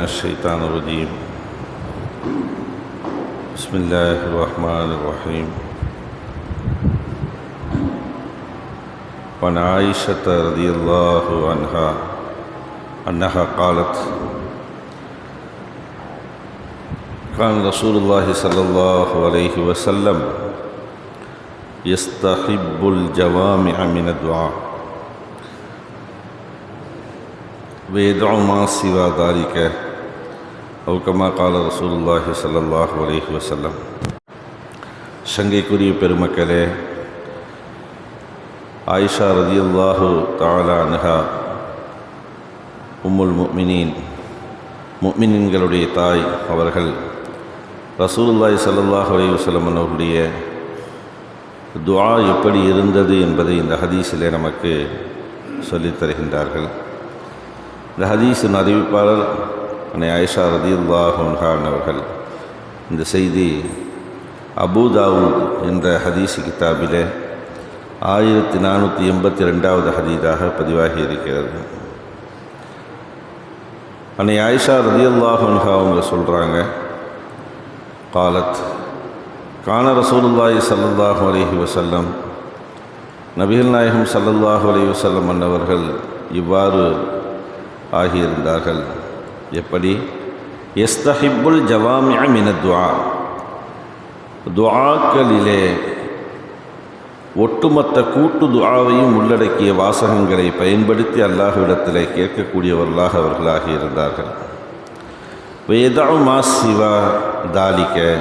من الشيطان الرجيم. بسم الله الرحمن الرحيم. وعن عائشة رضي الله عنها أنها قالت كان رسول الله صلى الله عليه وسلم يستحب الجوامع من الدعاء. ويدع ما سوى ذلك. أو كما قال رسول الله صلى الله عليه وسلم சங்கைக்குரிய பெருமக்களே ஆயிஷா ரதியுல்லாஹு தாலா அன்ஹா உம்முல் முக்மினீன் முக்மினின்களுடைய தாய் அவர்கள் ரசூலுல்லாய் சல்லாஹ் அலைஹி வஸல்லம் அவர்களுடைய துஆ எப்படி இருந்தது என்பதை இந்த ஹதீஸிலே நமக்கு சொல்லித் தருகின்றார்கள் இந்த ஹதீஸின் அறிவிப்பாளர் அன்னை ஆயிஷா ரதியுல்லாஹான் அவர்கள் இந்த செய்தி அபுதாவூத் என்ற ஹதீஸ் கிதாபிலே ஆயிரத்தி நானூற்றி எண்பத்தி ரெண்டாவது ஹதீதாக பதிவாகி இருக்கிறது அன்னை ஆயிஷா ரதியுல்லாஹன்ஹா அவங்க சொல்கிறாங்க காலத் கான ரசூலுல்லாஹி சல்லல்லாஹு அலஹி வசல்லம் நபிகள் நாயகம் சல்லல்லாஹு அலி வசல்லம் அன்னவர்கள் இவ்வாறு ஆகியிருந்தார்கள். எப்படி? எஸ்தஹிப்புல் ஜவாமிய மின துவா துவாக்களிலே ஒட்டுமொத்த கூட்டு துவாவையும் உள்ளடக்கிய வாசகங்களை பயன்படுத்தி அல்லாஹ்விடத்திலே கேட்கக்கூடியவர்களாக அவர்களாக இருந்தார்கள். வேதா மா சிவா தாலிக்க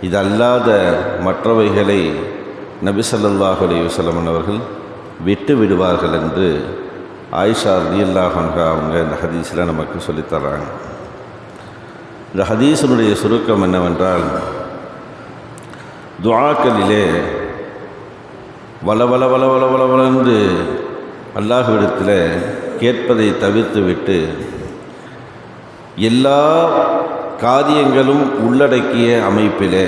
இது அல்லாத மற்றவைகளை நபி ஸல்லல்லாஹு அவர்கள் விட்டு விடுவார்கள் என்று ஆயிஷா ரலியல்லாஹு அவங்க இந்த ஹதீஸில் நமக்கு சொல்லித்தராங்க இந்த ஹதீஸினுடைய சுருக்கம் என்னவென்றால் துவாக்களிலே வள வள வள வள வள வளர்ந்து அல்லாஹுவிடத்தில் கேட்பதை தவிர்த்து விட்டு எல்லா காரியங்களும் உள்ளடக்கிய அமைப்பிலே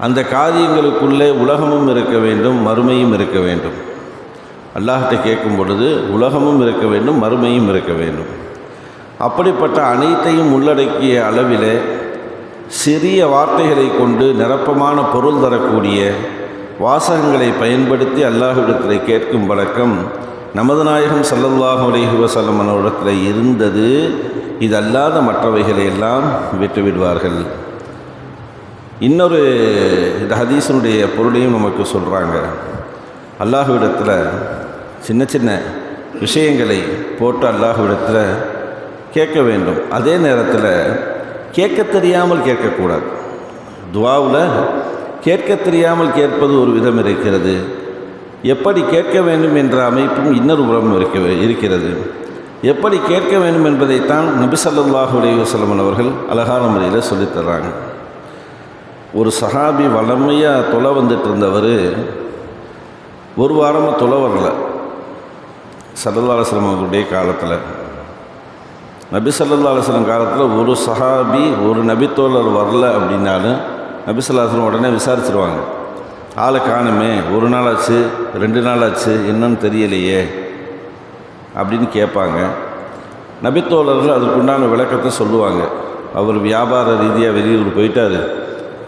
அந்த காரியங்களுக்குள்ளே உலகமும் இருக்க வேண்டும் மறுமையும் இருக்க வேண்டும் அல்லாஹ்கிட்ட கேட்கும் பொழுது உலகமும் இருக்க வேண்டும் மறுமையும் இருக்க வேண்டும். அப்படிப்பட்ட அனைத்தையும் உள்ளடக்கிய அளவிலே சிறிய வார்த்தைகளை கொண்டு நிரப்பமான பொருள் தரக்கூடிய வாசகங்களை பயன்படுத்தி அல்லாஹ்விடத்தில் கேட்கும் வழக்கம் நமது நாயகம் சல்லல்லாஹு அலைஹி வஸல்லம் அவரிடத்தில் இருந்தது. இது அல்லாத மற்றவைகளை எல்லாம் விட்டுவிடுவார்கள் இன்னொரு இந்த ஹதீஸனுடைய பொருளையும் நமக்கு சொல்கிறாங்க அல்லாஹுவிடத்தில் சின்ன சின்ன விஷயங்களை போட்டு அல்லாஹுவிடத்தில் கேட்க வேண்டும். அதே நேரத்தில் கேட்க தெரியாமல் கேட்கக்கூடாது. துவாவில் கேட்க தெரியாமல் கேட்பது ஒரு விதம் இருக்கிறது. எப்படி கேட்க வேண்டும் என்ற அமைப்பும் இன்னொரு புறம் இருக்க இருக்கிறது. எப்படி கேட்க வேண்டும் என்பதைத்தான் நபிசல்லாஹு ஸல்லல்லாஹு அவர்கள் அழகான முறையில் சொல்லித்தர்றாங்க ஒரு சஹாபி வளமையாக தொலை வந்துட்டு இருந்தவர் ஒரு வாரமாக தொலை வரல. சல்லல்லா அலுவலம் அவர்களுடைய காலத்தில். நபி சல்லல்லா அலுவலம் காலத்தில் ஒரு சஹாபி ஒரு நபித்தோழர் வரல அப்படின்னாலும் நபி சொல்லாஸ்லம் உடனே விசாரிச்சிருவாங்க. ஆளை காணுமே ஒரு நாள் ஆச்சு ரெண்டு நாள் ஆச்சு என்னன்னு தெரியலையே அப்படின்னு கேட்பாங்க. நபித்தோழர்கள் அதுக்குண்டான விளக்கத்தை சொல்லுவாங்க. அவர் வியாபார ரீதியாக வெளியூர் போயிட்டார்.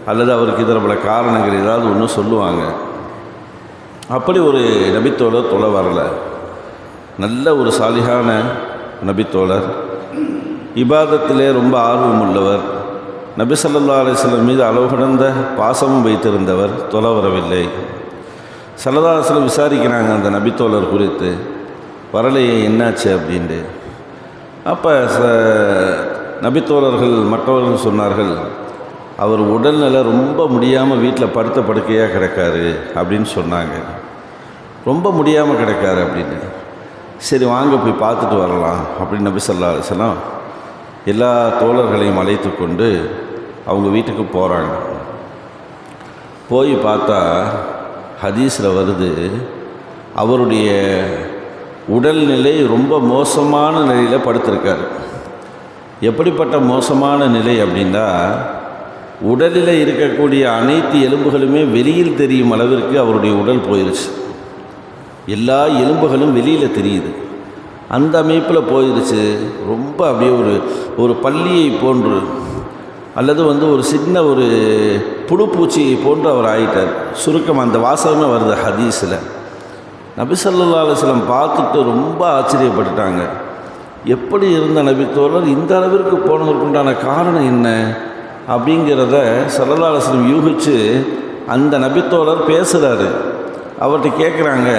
அல்லது அவருக்கு இதில் பல காரணங்கள் ஏதாவது ஒன்று சொல்லுவாங்க. அப்படி ஒரு நபித்தோழர் தொலை வரலை. நல்ல ஒரு சாலிகான நபித்தோழர் இபாதத்திலே ரொம்ப ஆர்வம் உள்ளவர் நபி சல்லா அலிஸ்லம் மீது அளவு கடந்த பாசமும் வைத்திருந்தவர் தொலை வரவில்லை. சல்லா அலிஸ்லம் விசாரிக்கிறாங்க அந்த நபித்தோழர் குறித்து. வரலையே என்னாச்சு அப்படின்ட்டு. அப்போ ச நபித்தோழர்கள் மற்றவர்கள் சொன்னார்கள் அவர் உடல்நிலை ரொம்ப முடியாமல் வீட்டில் படுத்த படுக்கையாக கிடக்காரு அப்படின்னு சொன்னாங்க. ரொம்ப முடியாமல் கிடக்காரு அப்படின்னு சரி வாங்க போய் பார்த்துட்டு வரலாம் அப்படின்னு நபி சொல்லா அலிஸ்லாம் எல்லா தோழர்களையும் அழைத்து கொண்டு அவங்க வீட்டுக்கு போகிறாங்க போய் பார்த்தா ஹதீஸில் வருது அவருடைய உடல்நிலை ரொம்ப மோசமான நிலையில் படுத்திருக்கார். எப்படிப்பட்ட மோசமான நிலை அப்படின்னா உடலில் இருக்கக்கூடிய அனைத்து எலும்புகளுமே வெளியில் தெரியும் அளவிற்கு அவருடைய உடல் போயிருச்சு. எல்லா எலும்புகளும் வெளியில் தெரியுது. அந்த அமைப்பில் போயிடுச்சு ரொம்ப அப்படியே ஒரு ஒரு பள்ளியை போன்று அல்லது வந்து ஒரு சின்ன ஒரு புழுப்பூச்சியை போன்று அவர் ஆயிட்டார். சுருக்கம் அந்த வாசகமே வருது ஹதீஸில். நபி ஸல்லல்லாஹு பார்த்துட்டு ரொம்ப ஆச்சரியப்பட்டுட்டாங்க. எப்படி இருந்த நபி தோழர் இந்த அளவிற்கு போனதற்கு உண்டான காரணம் என்ன? அப்படிங்கிறத ஸல்லல்லாஹு அலைஹி யூகிச்சு அந்த நபித்தோழர் பேசுகிறாரு அவர்கிட்ட கேட்குறாங்க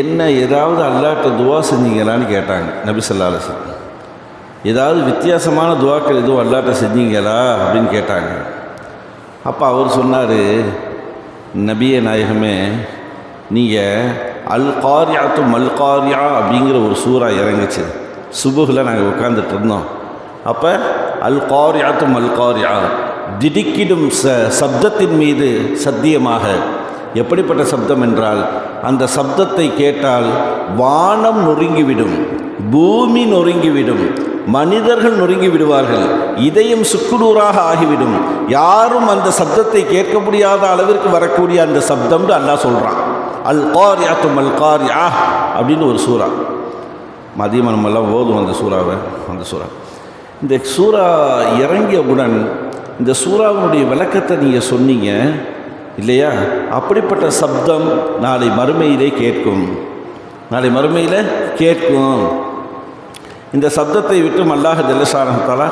என்ன ஏதாவது அல்லாட்ட துவா செஞ்சீங்களான்னு கேட்டாங்க நபி ஸல்லல்லாஹு ஏதாவது வித்தியாசமான துவாக்கள் எதுவும் அல்லாட்ட செஞ்சீங்களா அப்படின்னு கேட்டாங்க. அப்போ அவர் சொன்னார் நபிய நாயகமே நீங்கள் அல் காரியாத்து மல் காரியா அப்படிங்கிற ஒரு சூறா இறங்குச்சு. சுபுகில் நாங்கள் உட்காந்துட்டு இருந்தோம். அப்போ அல் காரியாத்து மல் காரியா திடுக்கிடும் ச சப்தத்தின் மீது சத்தியமாக எப்படிப்பட்ட சப்தம் என்றால் அந்த சப்தத்தை கேட்டால் வானம் நொறுங்கிவிடும் பூமி நொறுங்கிவிடும் மனிதர்கள் நொறுங்கி விடுவார்கள் இதயம் சுக்குநூறாக ஆகிவிடும். யாரும் அந்த சப்தத்தை கேட்க முடியாத அளவிற்கு வரக்கூடிய அந்த சப்தம்னு அல்லாஹ் சொல்கிறான் அல் காரியாத்து மல் காரியா அப்படின்னு ஒரு சூறா. மதியம் நம்மெல்லாம் ஓதும் அந்த சூறாவை அந்த சூறா. இந்த சூறா இறங்கியவுடன் இந்த சூறாவினுடைய விளக்கத்தை நீங்கள் சொன்னீங்க இல்லையா? அப்படிப்பட்ட சப்தம் நாளை மறுமையிலே கேட்கும். நாளை மறுமையில் கேட்கும். இந்த சப்தத்தை விட்டு அல்லாஹ் ஜல்லசானத்தாலா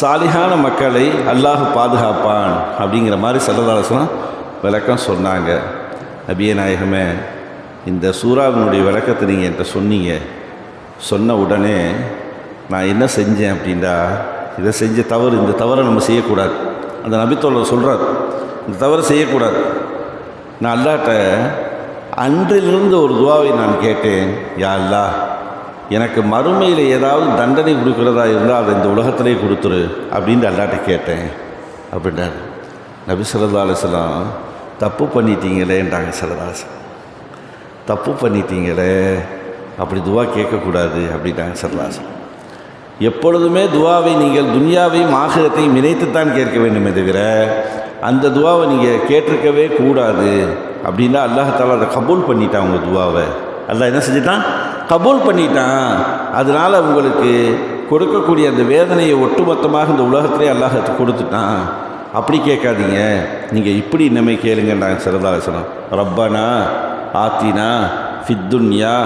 சாலிகான மக்களை அல்லாஹ் பாதுகாப்பான் அப்படிங்கிற மாதிரி செல்லதாலசனம் விளக்கம் சொன்னாங்க. நபிய நாயகமே இந்த சூறாவினுடைய விளக்கத்தை நீங்கள் என்கிட்ட சொன்னீங்க. சொன்ன உடனே நான் என்ன செஞ்சேன் அப்படின்டா இதை செஞ்ச தவறு இந்த தவறை நம்ம செய்யக்கூடாது. அந்த நபித்தோழர் சொல்கிறார் இந்த தவறு செய்யக்கூடாது. நான் அல்லாட்ட அன்றிலிருந்து ஒரு துவாவை நான் கேட்டேன் யா அல்லா எனக்கு மறுமையில் ஏதாவது தண்டனை கொடுக்கிறதா இருந்தால் அதை இந்த உலகத்திலே கொடுத்துரு அப்படின்னு அல்லாட்ட கேட்டேன். அப்படின்றார். நபி சொல்லா அலிஸ்லாம் தப்பு பண்ணிட்டீங்களேன்றாங்க சரதாஸ் தப்பு பண்ணிட்டீங்களே அப்படி துவா கேட்கக்கூடாது அப்படின்றாங்க சரதாஸ் எப்பொழுதுமே துவாவை நீங்கள் துன்யாவையும் ஆகிரத்தையும் இணைத்துத்தான் கேட்க வேண்டுமே தவிர அந்த துவாவை நீங்கள் கேட்டிருக்கவே கூடாது. அப்படின்னா அல்லாஹால அதை கபூல் பண்ணிட்டான் உங்கள் துவாவை. அல்லாஹ் என்ன செஞ்சிட்டான்? கபூல் பண்ணிட்டான். அதனால் உங்களுக்கு கொடுக்கக்கூடிய அந்த வேதனையை ஒட்டுமொத்தமாக இந்த உலகத்திலே அல்லாஹத்து கொடுத்துட்டான். அப்படி கேட்காதீங்க. நீங்கள் இப்படி இன்னமே கேளுங்கன்றாங்க சிறதாசனம் ரப்பனா ஆத்தினா ஃபித்துன்யா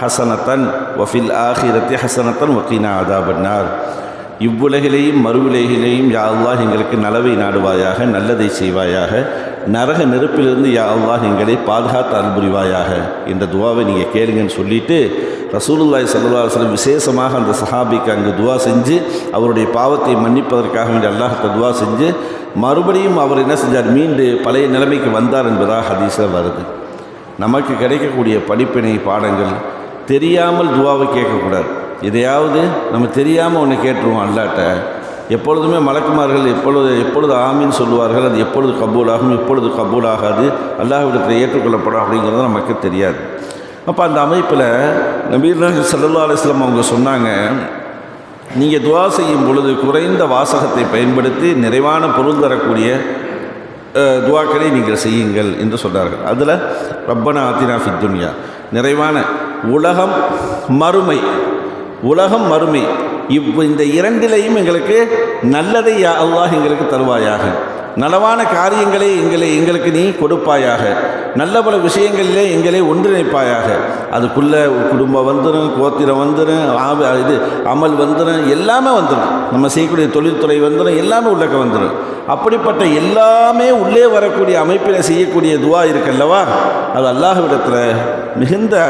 ஹசனத்தன் வஃபில் ஆஹிரத்தி ஹசனத்தன் வக்கீனா அதாபன்னார். இவ்வுலகிலேயும் மறுவுலகிலேயும் யா அல்லாஹ் எங்களுக்கு நலவை நாடுவாயாக நல்லதை செய்வாயாக. நரக நெருப்பிலிருந்து யா அல்லாஹ் எங்களை பாதுகாத்து அன்புரிவாயாக என்ற துவாவை நீங்கள் கேளுங்கன்னு சொல்லிட்டு ரசூலுல்லாய் சல்லா விசேஷமாக அந்த சஹாபிக்கு அங்கே துவா செஞ்சு அவருடைய பாவத்தை மன்னிப்பதற்காக வேண்டிய அல்லாஹத்தை துவா செஞ்சு மறுபடியும் அவர் என்ன செஞ்சார்? மீண்டு பழைய நிலைமைக்கு வந்தார் என்பதாக ஹதீஸில் வருது. நமக்கு கிடைக்கக்கூடிய படிப்பினை பாடங்கள் தெரியாமல் துவாவை கேட்கக்கூடாது. எதையாவது நம்ம தெரியாமல் ஒன்று கேட்டுருவோம் அல்லாட்ட. எப்பொழுதுமே மலக்குமார்கள் எப்பொழுது எப்பொழுது ஆமின்னு சொல்லுவார்கள் அது எப்பொழுது கபூலாகும் எப்பொழுது கபூல் ஆகாது அல்லாஹ்விடத்தில் ஏற்றுக்கொள்ளப்படும் அப்படிங்கிறது நமக்கு தெரியாது. அப்போ அந்த அமைப்பில் நபீர்லாஹி சல்லா அலிஸ்லாம் அவங்க சொன்னாங்க நீங்கள் துவா செய்யும் பொழுது குறைந்த வாசகத்தை பயன்படுத்தி நிறைவான பொருள் தரக்கூடிய துவாக்களை நீங்கள் செய்யுங்கள் என்று சொன்னார்கள். அதில் ரப்பனா ஆத்தினா ஃபித் துன்யா. நிறைவான உலகம் மறுமை உலகம் மறுமை. இவ் இந்த இரண்டிலையும் எங்களுக்கு நல்லதை யா அல்லாஹ் எங்களுக்கு தருவாயாக. நலவான காரியங்களை எங்களை எங்களுக்கு நீ கொடுப்பாயாக. நல்ல பல விஷயங்களிலே எங்களை ஒன்றிணைப்பாயாக. அதுக்குள்ளே குடும்பம் வந்துடும் கோத்திரம் வந்துடும் ஆப இது அமல் வந்துடும் எல்லாமே வந்துடும் நம்ம செய்யக்கூடிய தொழில்துறை வந்துடும் எல்லாமே உள்ளக்க வந்துடும் அப்படிப்பட்ட எல்லாமே உள்ளே வரக்கூடிய அமைப்பில் செய்யக்கூடிய துவா இருக்கல்லவா? அது அல்லாஹ்விடத்தில் மிகுந்த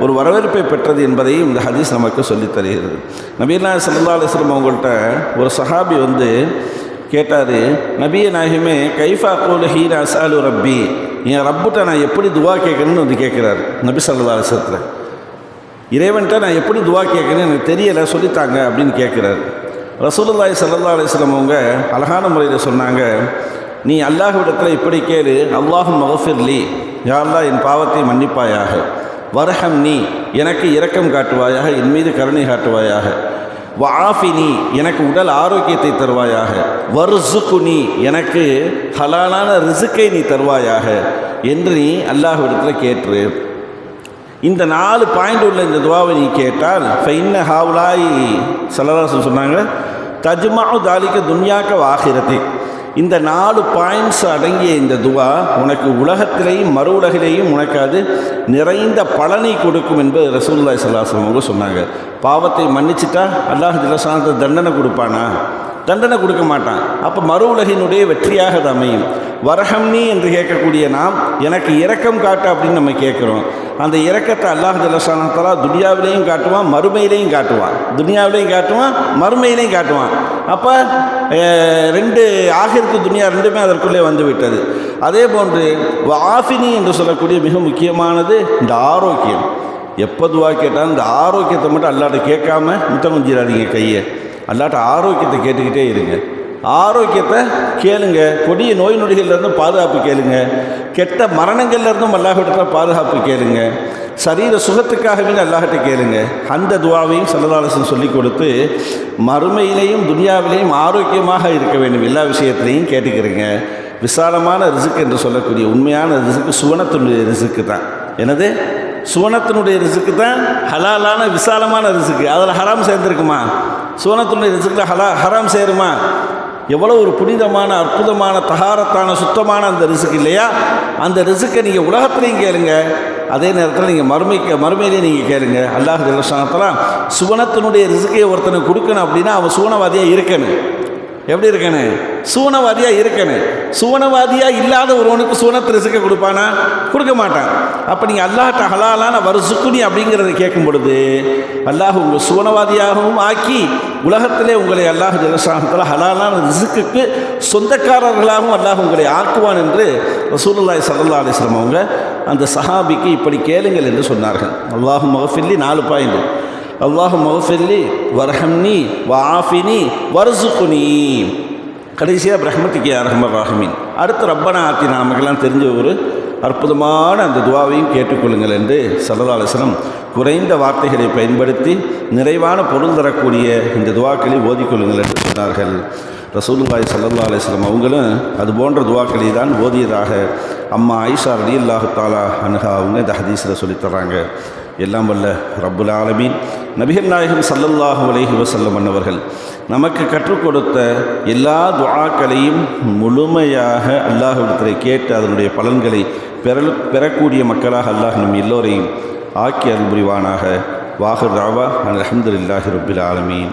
ஒரு வரவேற்பை பெற்றது என்பதையும் இந்த ஹதீஸ் நமக்கு சொல்லித் தருகிறது நபீனா சல்லா அலிஸ்லம் அவங்கள்ட்ட ஒரு சஹாபி வந்து கேட்டார் நபிய நாயகமே கைஃபா கோல் ஹீரா அசாலு ரப்பி. என் ரப்புட்ட நான் எப்படி துவா கேட்கணும்னு வந்து கேட்குறாரு. நபி சல்லா அலிஸ்லத்தில் இறைவன்கிட்ட நான் எப்படி துவா கேட்கணும்னு எனக்கு தெரியலை சொல்லித்தாங்க அப்படின்னு கேட்குறாரு. ரசூலுல்லாய் சல்லா அலிஸ்லம் அவங்க அழகான முறையில் சொன்னாங்க நீ அல்லாஹ்விடத்தில் இப்படி கேளு அல்லாஹும் மகஃபிர்லி யார்லா என் பாவத்தை மன்னிப்பாயாக. வரஹம் நீ எனக்கு இரக்கம் காட்டுவாயாக என் மீது கருணை காட்டுவாயாக. வாஃபினி எனக்கு உடல் ஆரோக்கியத்தை தருவாயாக. வர்சுக்கு எனக்கு ஹலாலான ரிசுக்கை நீ தருவாயாக என்று நீ அல்லாஹ்விடத்தில் கேட்டு இந்த நாலு பாயிண்ட் உள்ள இந்த துவாவை நீ கேட்டால் ஃபைன்ன ஹாவுலாய் சலராசன் சொன்னாங்க தஜ்மாவு தாலிக்க துன்யாக்க வாகிரத்தை இந்த நாலு பாயிண்ட்ஸ் அடங்கிய இந்த துவா உனக்கு உலகத்திலேயும் மறு உலகிலேயும் உனக்கு அது நிறைந்த பலனை கொடுக்கும் என்பது ரசூல்லாய் சல்லாஸ்லம் அவங்க சொன்னாங்க. பாவத்தை மன்னிச்சிட்டா அல்லாஹ் திலசாந்த தண்டனை கொடுப்பானா? தண்டனை கொடுக்க மாட்டான். அப்போ மறு உலகினுடைய வெற்றியாக அது அமையும். வரஹம்னி என்று கேட்கக்கூடிய நாம் எனக்கு இரக்கம் காட்டு அப்படின்னு நம்ம கேட்குறோம். அந்த இரக்கத்தை அல்லாஹ் ஜலசானத்தலா துனியாவிலையும் காட்டுவான் மறுமையிலையும் காட்டுவான். துனியாவிலையும் காட்டுவான் மறுமையிலையும் காட்டுவான். அப்போ ரெண்டு ஆகிருக்கு துனியா ரெண்டுமே அதற்குள்ளே வந்து விட்டது. அதே போன்று ஆஃபினி என்று சொல்லக்கூடிய மிக முக்கியமானது இந்த ஆரோக்கியம். எப்போ துவா கேட்டாலும் இந்த ஆரோக்கியத்தை மட்டும் அல்லாட்ட கேட்காம முத்தம் கொஞ்சிடாதீங்க கையை அல்லாட்ட ஆரோக்கியத்தை கேட்டுக்கிட்டே இருங்க. ஆரோக்கியத்தை கேளுங்க. கொடிய நோய் நொடிகள்லேருந்து பாதுகாப்பு கேளுங்க. கெட்ட மரணங்கள்லேருந்தும் அல்லாஹிட்ட பாதுகாப்பு கேளுங்க. சரீர சுகத்துக்காகவே அல்லாஹிட்ட கேளுங்க. அந்த துவாவையும் சல்லதாலசன் சொல்லி கொடுத்து மறுமையிலையும் துனியாவிலையும் ஆரோக்கியமாக இருக்க வேண்டும். எல்லா விஷயத்திலையும் கேட்டுக்கிறீங்க. விசாலமான ரிசுக்கு என்று சொல்லக்கூடிய உண்மையான ரிசுக்கு சுவனத்தினுடைய ரிசுக்கு தான். எனது சுவனத்தினுடைய ரிசுக்கு தான் ஹலாலான விசாலமான ரிசுக்கு அதில் ஹராம் சேர்ந்துருக்குமா? சுவனத்தினுடைய ரிசுக்கில் ஹலா ஹராம் சேருமா? எவ்வளோ ஒரு புனிதமான அற்புதமான தகாரத்தான சுத்தமான அந்த ரிசுக்கு இல்லையா? அந்த ரிசுக்கை நீங்கள் உலகத்துலையும் கேளுங்க. அதே நேரத்தில் நீங்கள் மறுமைக்க மறுமையிலேயே நீங்கள் கேளுங்க. அல்லாஹ் ஜல்லஷானத்தெல்லாம் சுவனத்தினுடைய ரிசுக்கையை ஒருத்தனுக்கு கொடுக்கணும் அப்படின்னா அவன் சுவனவாதியாக இருக்கணும். எப்படி இருக்கணும் சூனவாதியாக இருக்கணும் சூனவாதியாக இல்லாத ஒருவனுக்கு சூனத்தை ரிசுக்க கொடுப்பானா? கொடுக்க மாட்டான். அப்போ நீங்கள் அல்லாஹ்ட்ட ஹலாலான வருசுக்குனி அப்படிங்கிறத கேட்கும் பொழுது அல்லாஹ் உங்கள் சூனவாதியாகவும் ஆக்கி உலகத்திலே உங்களை அல்லாஹ் ஜலசாகத்தில் ஹலாலான ரிசுக்குக்கு சொந்தக்காரர்களாகவும் அல்லாஹ் உங்களை ஆக்குவான் என்று ரசூலுல்லாய் சல்லா அலிஸ்லாம் அவங்க அந்த சஹாபிக்கு இப்படி கேளுங்கள் என்று சொன்னார்கள். அல்லாஹும் மகஃபில்லி நாலு பாயிண்ட். அல்லாஹு மௌஃபில்லி வரஹம்னி வாஃபினி வருசுகுனி கடைசியாக பிரஹ்மத்திக்கு அரஹமர் ராஹமின் அடுத்து ரப்பனா ஆத்தி நாமக்கெல்லாம் தெரிஞ்ச ஒரு அற்புதமான அந்த துவாவையும் கேட்டுக்கொள்ளுங்கள் என்று சரதாலசனம் குறைந்த வார்த்தைகளை பயன்படுத்தி நிறைவான பொருள் தரக்கூடிய இந்த துவாக்களை ஓதிக்கொள்ளுங்கள் என்று சொன்னார்கள். ரசூலுல்லாய் சல்லா அலிஸ்லாம் அவங்களும் அது போன்ற துவாக்களை தான் ஓதியதாக அம்மா ஐஷா அலி அல்லாஹு தாலா அனுகா அவங்க இந்த ஹதீஸில் சொல்லித்தராங்க எல்லாம் வல்ல ரப்புல் ஆலமீன். நபிகள் நாயகம் சல்லல்லாஹு அலைஹி வசல்லம் அன்னவர்கள் நமக்கு கற்றுக் கொடுத்த எல்லா துவாக்களையும் முழுமையாக அல்லாஹிடத்தில் கேட்டு அதனுடைய பலன்களை பெற பெறக்கூடிய மக்களாக அல்லாஹ் நம் எல்லோரையும் ஆக்கி அருள் புரிவானாக வாஹர் ராவா அலமதுல்லாஹி ரபுல் ஆலமீன்.